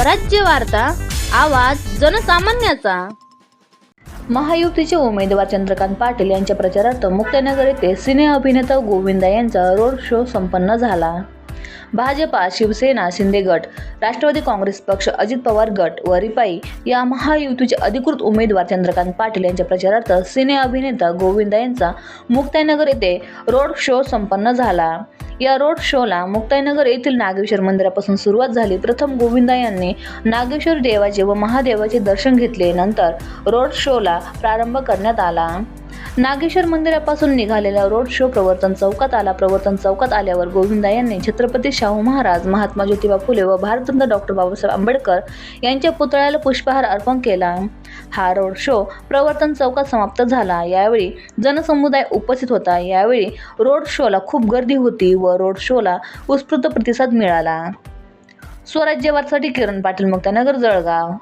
स्वराज्य वार्ता आवाज जनसामान्याचा. महायुतीचे उमेदवार चंद्रकांत पाटील यांच्या प्रचारार्थ मुक्तनगर येथे सिने अभिनेता गोविंदा यांचा रोड शो संपन्न झाला. भाजपा शिवसेना शिंदे गट राष्ट्रवादी काँग्रेस पक्ष अजित पवार गट व रिपाई या महायुतीचे अधिकृत उमेदवार चंद्रकांत पाटील यांच्या प्रचारार्थ सिने अभिनेता गोविंदा यांचा मुक्ताईनगर येथे रोड शो संपन्न झाला. या रोड शोला मुक्ताईनगर येथील नागेश्वर मंदिरापासून सुरुवात झाली. प्रथम गोविंदा यांनी नागेश्वर देवाचे व महादेवाचे दर्शन घेतले. नंतर रोड शोला प्रारंभ करण्यात आला. नागेश्वर मंदिरापासून निघालेला रोड शो प्रवर्तन चौकात आला. प्रवर्तन चौकात आल्यावर गोविंदा यांनी छत्रपती शाहू महाराज महात्मा ज्योतिबा फुले व भारतरत्न डॉक्टर बाबासाहेब आंबेडकर यांच्या पुतळ्याला पुष्पहार अर्पण केला. हा रोड शो प्रवर्तन चौकात समाप्त झाला. यावेळी जनसमुदाय उपस्थित होता. यावेळी रोड शोला खूप गर्दी होती व रोड शोला उत्स्फूर्त प्रतिसाद मिळाला. स्वराज्य किरण पाटील मुक्तानगर जळगाव.